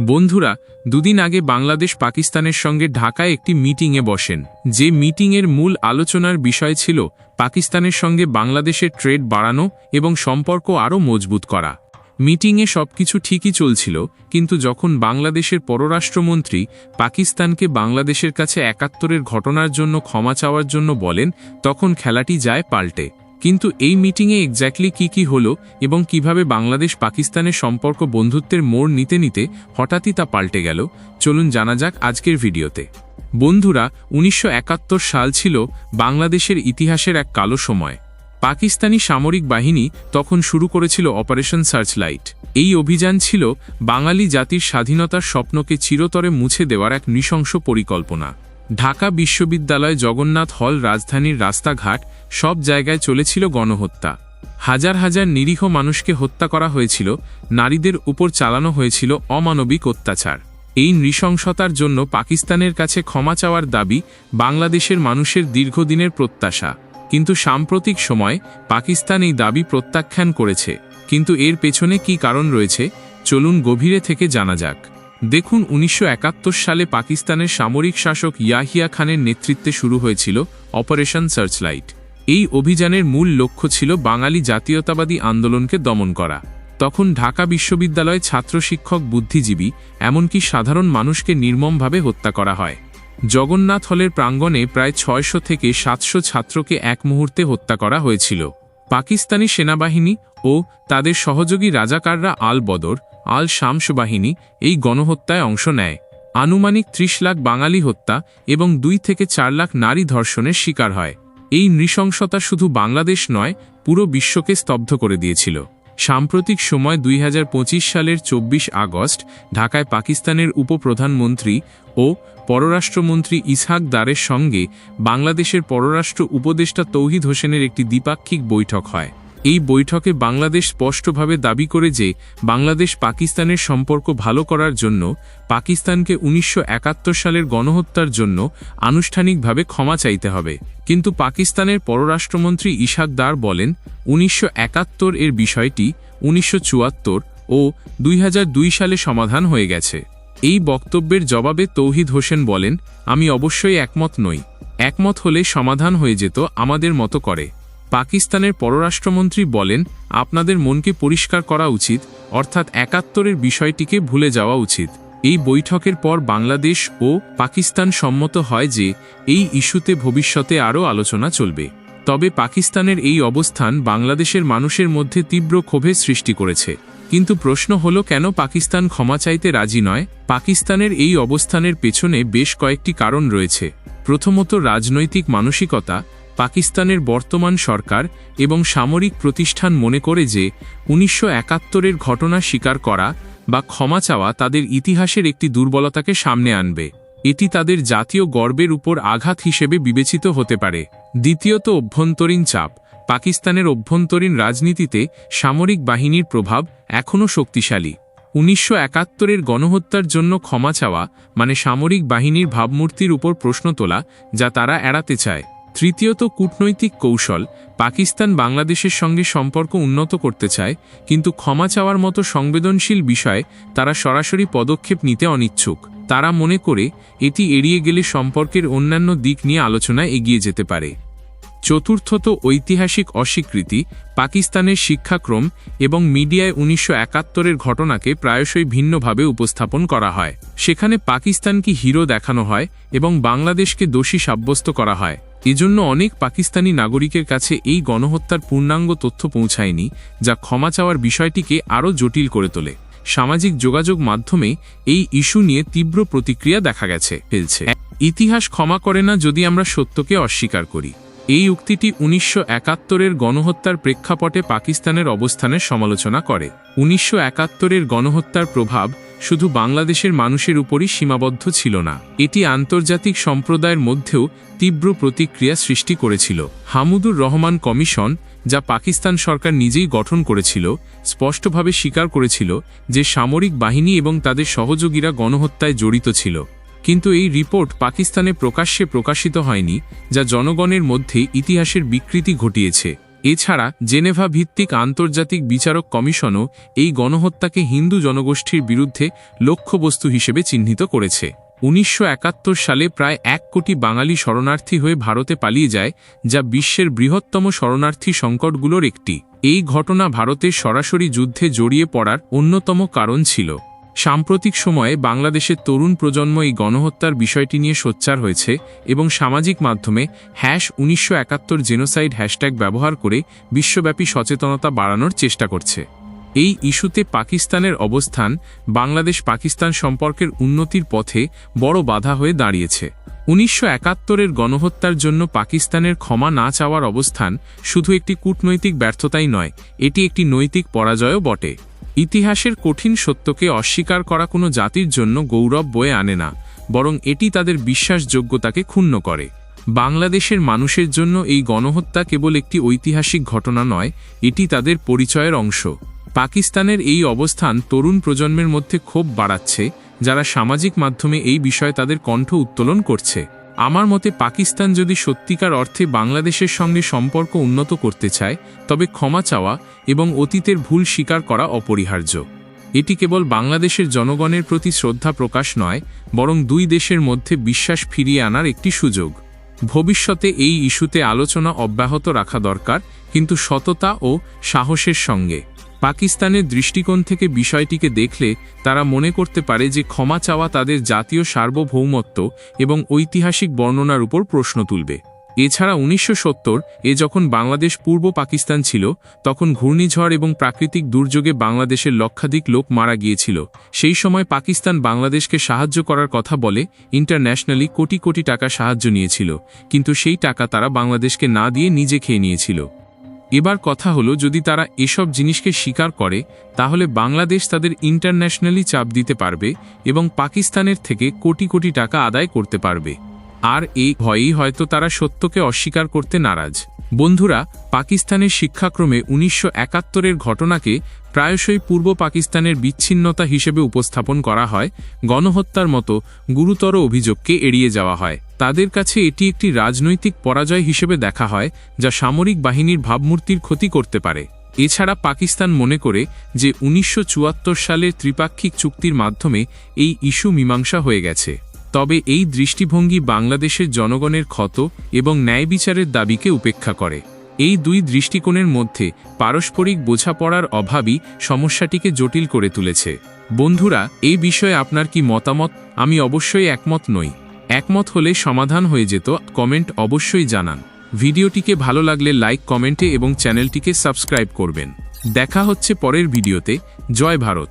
বন্ধুরা, দুদিন আগে বাংলাদেশ পাকিস্তানের সঙ্গে ঢাকায় একটি মিটিংয়ে বসেন। যে মিটিংয়ের মূল আলোচনার বিষয় ছিল পাকিস্তানের সঙ্গে বাংলাদেশের ট্রেড বাড়ানো এবং সম্পর্ক আরও মজবুত করা। মিটিংয়ে সবকিছু ঠিকই চলছিল, কিন্তু যখন বাংলাদেশের পররাষ্ট্রমন্ত্রী পাকিস্তানকে বাংলাদেশের কাছে একাত্তরের ঘটনার জন্য ক্ষমা চাওয়ার জন্য বলেন, তখন খেলাটি যায় পাল্টে। কিন্তু এই মিটিংয়ে এক্স্যাক্টলি কি কি হলো এবং কীভাবে বাংলাদেশ পাকিস্তানের সম্পর্ক বন্ধুত্বের মোড় নিতে নিতে হঠাৎই তা পাল্টে গেল, চলুন জানা যাক আজকের ভিডিওতে। বন্ধুরা, উনিশশো একাত্তর সাল ছিল বাংলাদেশের ইতিহাসের এক কালো সময়। পাকিস্তানি সামরিক বাহিনী তখন শুরু করেছিল অপারেশন সার্চলাইট। এই অভিযান ছিল বাঙালি জাতির স্বাধীনতার স্বপ্নকে চিরতরে মুছে দেওয়ার এক নৃশংস পরিকল্পনা। ঢাকা বিশ্ববিদ্যালয় জগন্নাথ হল রাজধানীর রাস্তাঘাট সব জায়গায় চলেছিল গণহত্যা। হাজার হাজার নিরীহ মানুষকে হত্যা করা হয়েছিল, নারীদের উপর চালানো হয়েছিল অমানবিক অত্যাচার। এই নৃশংসতার জন্য পাকিস্তানের কাছে ক্ষমা চাওয়ার দাবি বাংলাদেশের মানুষের দীর্ঘদিনের প্রত্যাশা। কিন্তু সাম্প্রতিক সময় পাকিস্তান এই দাবি প্রত্যাখ্যান করেছে। কিন্তু এর পেছনে কি কারণ রয়েছে, চলুন গভীরে থেকে জানা যাক। দেখুন, উনিশশো একাত্তর সালে পাকিস্তানের সামরিক শাসক ইয়াহিয়া খানের নেতৃত্বে শুরু হয়েছিল অপারেশন সার্চলাইট। এই অভিযানের মূল লক্ষ্য ছিল বাঙালি জাতীয়তাবাদী আন্দোলনকে দমন করা। তখন ঢাকা বিশ্ববিদ্যালয়ে ছাত্র শিক্ষক বুদ্ধিজীবী, এমনকি সাধারণ মানুষকে নির্মমভাবে হত্যা করা হয়। জগন্নাথ হলের প্রাঙ্গণে প্রায় ছয়শো থেকে সাতশো ছাত্রকে এক মুহূর্তে হত্যা করা হয়েছিল। পাকিস্তানি সেনাবাহিনী ও তাদের সহযোগী রাজাকাররা আল বদর আল শামস বাহিনী এই গণহত্যায় অংশ নেয়। আনুমানিক ত্রিশ লাখ বাঙালি হত্যা এবং দুই থেকে চার লাখ নারী ধর্ষণের শিকার হয়। এই নৃশংসতা শুধু বাংলাদেশ নয়, পুরো বিশ্বকে স্তব্ধ করে দিয়েছিল। সাম্প্রতিক সময় দুই হাজার পঁচিশ সালের ২৪ আগস্ট, ঢাকায় পাকিস্তানের উপপ্রধানমন্ত্রী ও পররাষ্ট্রমন্ত্রী ইসহাক দারের সঙ্গে বাংলাদেশের পররাষ্ট্র উপদেষ্টা তৌহিদ হোসেনের একটি দ্বিপাক্ষিক বৈঠক হয়। এই বৈঠকে বাংলাদেশ স্পষ্টভাবে দাবি করে যে বাংলাদেশ পাকিস্তানের সম্পর্ক ভালো করার জন্য পাকিস্তানকে উনিশশো একাত্তর সালের গণহত্যার জন্য আনুষ্ঠানিকভাবে ক্ষমা চাইতে হবে। কিন্তু পাকিস্তানের পররাষ্ট্রমন্ত্রী ইশাক দার বলেন, উনিশশো একাত্তর এর বিষয়টি উনিশশো চুয়াত্তর ও দুই হাজার দুই সালে সমাধান হয়ে গেছে। এই বক্তব্যের জবাবে তৌহিদ হোসেন বলেন, আমি অবশ্যই একমত নই। একমত হলে সমাধান হয়ে যেত আমাদের মতো করে। পাকিস্তানের পররাষ্ট্রমন্ত্রী বলেন, আপনাদের মনকে পরিষ্কার করা উচিত, অর্থাৎ একাত্তরের বিষয়টিকে ভুলে যাওয়া উচিত। এই বৈঠকের পর বাংলাদেশ ও পাকিস্তান সম্মত হয় যে, এই ইস্যুতে ভবিষ্যতে আরও আলোচনা চলবে। তবে পাকিস্তানের এই অবস্থান বাংলাদেশের মানুষের মধ্যে তীব্র ক্ষোভের সৃষ্টি করেছে। কিন্তু প্রশ্ন হল, কেন পাকিস্তান ক্ষমা চাইতে রাজি নয়? পাকিস্তানের এই অবস্থানের পেছনে বেশ কয়েকটি কারণ রয়েছে। প্রথমত, রাজনৈতিক মানসিকতা। পাকিস্তানের বর্তমান সরকার এবং সামরিক প্রতিষ্ঠান মনে করে যে উনিশশো একাত্তরের ঘটনা স্বীকার করা বা ক্ষমা চাওয়া তাদের ইতিহাসের একটি দুর্বলতাকে সামনে আনবে। এটি তাদের জাতীয় গর্বের উপর আঘাত হিসেবে বিবেচিত হতে পারে। দ্বিতীয়ত, অভ্যন্তরীণ চাপ। পাকিস্তানের অভ্যন্তরীণ রাজনীতিতে সামরিক বাহিনীর প্রভাব এখনও শক্তিশালী। উনিশশো একাত্তরের গণহত্যার জন্য ক্ষমা চাওয়া মানে সামরিক বাহিনীর ভাবমূর্তির উপর প্রশ্ন তোলা যা তারা এড়াতে চায়। তৃতীয়ত কূটনৈতিক কৌশল, পাকিস্তান বাংলাদেশের সঙ্গে সম্পর্ক উন্নত করতে চায়, কিন্তু ক্ষমা চাওয়ার মতো সংবেদনশীল বিষয়ে তারা সরাসরি পদক্ষেপ নিতে অনিচ্ছুক। তারা মনে করে এটি এড়িয়ে গেলে সম্পর্কের অন্যান্য দিক নিয়ে আলোচনায় এগিয়ে যেতে পারে। চতুর্থত ঐতিহাসিক অস্বীকৃতি, পাকিস্তানের শিক্ষাক্রম এবং মিডিয়ায় উনিশশো একাত্তরের ঘটনাকে প্রায়শই ভিন্নভাবে উপস্থাপন করা হয়। সেখানে পাকিস্তানকে হিরো দেখানো হয় এবং বাংলাদেশকে দোষী সাব্যস্ত করা হয়। এজন্য অনেক পাকিস্তানি নাগরিকের কাছে এই গণহত্যার পূর্ণাঙ্গ তথ্য পৌঁছায়নি, যা ক্ষমা চাওয়ার বিষয়টিকে আরও জটিল করে তোলে। সামাজিক যোগাযোগ মাধ্যমে এই ইস্যু নিয়ে তীব্র প্রতিক্রিয়া দেখা গেছে, ফেলছে। ইতিহাস ক্ষমা করে না যদি আমরা সত্যকে অস্বীকার করি। এই উক্তিটি উনিশশো একাত্তরের গণহত্যার প্রেক্ষাপটে পাকিস্তানের অবস্থানের সমালোচনা করে। উনিশশো একাত্তরের গণহত্যার প্রভাব শুধু বাংলাদেশের মানুষের উপরই সীমাবদ্ধ ছিল না, এটি আন্তর্জাতিক সম্প্রদায়ের মধ্যেও তীব্র প্রতিক্রিয়া সৃষ্টি করেছিল। হামুদুর রহমান কমিশন, যা পাকিস্তান সরকার নিজেই গঠন করেছিল, স্পষ্টভাবে স্বীকার করেছিল যে সামরিক বাহিনী এবং তাদের সহযোগীরা গণহত্যায় জড়িত ছিল। কিন্তু এই রিপোর্ট পাকিস্তানে প্রকাশ্যে প্রকাশিত হয়নি, যা জনগণের মধ্যে ইতিহাসের বিকৃতি ঘটিয়েছে। এছাড়া জেনেভা ভিত্তিক আন্তর্জাতিক বিচারক কমিশনও এই গণহত্যাকে হিন্দু জনগোষ্ঠীর বিরুদ্ধে লক্ষ্যবস্তু হিসেবে চিহ্নিত করেছে। উনিশশো একাত্তর সালে প্রায় এক কোটি বাঙালি শরণার্থী হয়ে ভারতে পালিয়ে যায়, যা বিশ্বের বৃহত্তম শরণার্থী সংকটগুলোর একটি। এই ঘটনা ভারতের সরাসরি যুদ্ধে জড়িয়ে পড়ার অন্যতম কারণ ছিল। সাম্প্রতিক সময়ে বাংলাদেশের তরুণ প্রজন্ম এই গণহত্যার বিষয়টি নিয়ে সোচ্চার হয়েছে এবং সামাজিক মাধ্যমে হ্যাশ উনিশশো একাত্তর জেনোসাইড হ্যাশট্যাগ ব্যবহার করে বিশ্বব্যাপী সচেতনতা বাড়ানোর চেষ্টা করছে। এই ইস্যুতে পাকিস্তানের অবস্থান বাংলাদেশ পাকিস্তান সম্পর্কের উন্নতির পথে বড় বাধা হয়ে দাঁড়িয়েছে। উনিশশো একাত্তরের গণহত্যার জন্য পাকিস্তানের ক্ষমা না চাওয়ার অবস্থান শুধু একটি কূটনৈতিক ব্যর্থতাই নয়, এটি একটি নৈতিক পরাজয়ও বটে। ইতিহাসের কঠিন সত্যকে অস্বীকার করা কোনো জাতির জন্য গৌরব বয়ে আনে না, বরং এটি তাদের বিশ্বাসযোগ্যতাকে ক্ষুণ্ণ করে। বাংলাদেশের মানুষের জন্য এই গণহত্যা কেবল একটি ঐতিহাসিক ঘটনা নয়, এটি তাদের পরিচয়ের অংশ। পাকিস্তানের এই অবস্থান তরুণ প্রজন্মের মধ্যে ক্ষোভ বাড়াচ্ছে, যারা সামাজিক মাধ্যমে এই বিষয়ে তাদের কণ্ঠ উত্তোলন করছে। আমার মতে পাকিস্তান যদি সত্যিকার অর্থে বাংলাদেশের সঙ্গে সম্পর্ক উন্নত করতে চায়, তবে ক্ষমা চাওয়া এবং অতীতের ভুল স্বীকার করা অপরিহার্য। এটি কেবল বাংলাদেশের জনগণের প্রতি শ্রদ্ধা প্রকাশ নয়, বরং দুই দেশের মধ্যে বিশ্বাস ফিরিয়ে আনার একটি সুযোগ। ভবিষ্যতে এই ইস্যুতে আলোচনা অব্যাহত রাখা দরকার, কিন্তু সততা ও সাহসের সঙ্গে। পাকিস্তানের দৃষ্টিকোণ থেকে বিষয়টিকে দেখলে তারা মনে করতে পারে যে ক্ষমা চাওয়া তাদের জাতীয় সার্বভৌমত্ব এবং ঐতিহাসিক বর্ণনার উপর প্রশ্ন তুলবে। এছাড়া উনিশশো সত্তর, এ যখন বাংলাদেশ পূর্ব পাকিস্তান ছিল, তখন ঘূর্ণিঝড় এবং প্রাকৃতিক দুর্যোগে বাংলাদেশের লক্ষাধিক লোক মারা গিয়েছিল। সেই সময় পাকিস্তান বাংলাদেশকে সাহায্য করার কথা বলে ইন্টারন্যাশনালি কোটি কোটি টাকা সাহায্য নিয়েছিল, কিন্তু সেই টাকা তারা বাংলাদেশকে না দিয়ে নিজে খেয়ে নিয়েছিল। এবার কথা হলো যদি তারা এসব জিনিসকে স্বীকার করে, তাহলে বাংলাদেশ তাদের ইন্টারন্যাশনালি চাপ দিতে পারবে এবং পাকিস্তানের থেকে কোটি কোটি টাকা আদায় করতে পারবে। আর এই ভয়েই হয়তো তারা সত্যকে অস্বীকার করতে নারাজ। বন্ধুরা, পাকিস্তানের শিক্ষাক্রমে উনিশশো একাত্তরের ঘটনাকে প্রায়শই পূর্ব পাকিস্তানের বিচ্ছিন্নতা হিসেবে উপস্থাপন করা হয়, গণহত্যার মতো গুরুতর অভিযোগকে এড়িয়ে যাওয়া হয়। তাদের কাছে এটি একটি রাজনৈতিক পরাজয় হিসেবে দেখা হয়, যা সামরিক বাহিনীর ভাবমূর্তির ক্ষতি করতে পারে। এছাড়া পাকিস্তান মনে করে যে উনিশশো চুয়াত্তর সালের ত্রিপাক্ষিক চুক্তির মাধ্যমে এই ইস্যু মীমাংসা হয়ে গেছে। তবে এই দৃষ্টিভঙ্গি বাংলাদেশের জনগণের ক্ষত এবং ন্যায় বিচারের দাবিকে উপেক্ষা করে। এই দুই দৃষ্টিকোণের মধ্যে পারস্পরিক বোঝাপড়ার অভাবই সমস্যাটিকে জটিল করে তুলেছে। বন্ধুরা এই বিষয়ে আপনার কি মতামত? আমি অবশ্যই একমত নই। একমত হলে সমাধান হয়ে যেত, কমেন্ট অবশ্যই জানান। ভিডিওটিকে ভালো লাগলে লাইক, কমেন্টে এবং চ্যানেলটিকে সাবস্ক্রাইব করবেন। দেখা হচ্ছে পরের ভিডিওতে, জয় ভারত।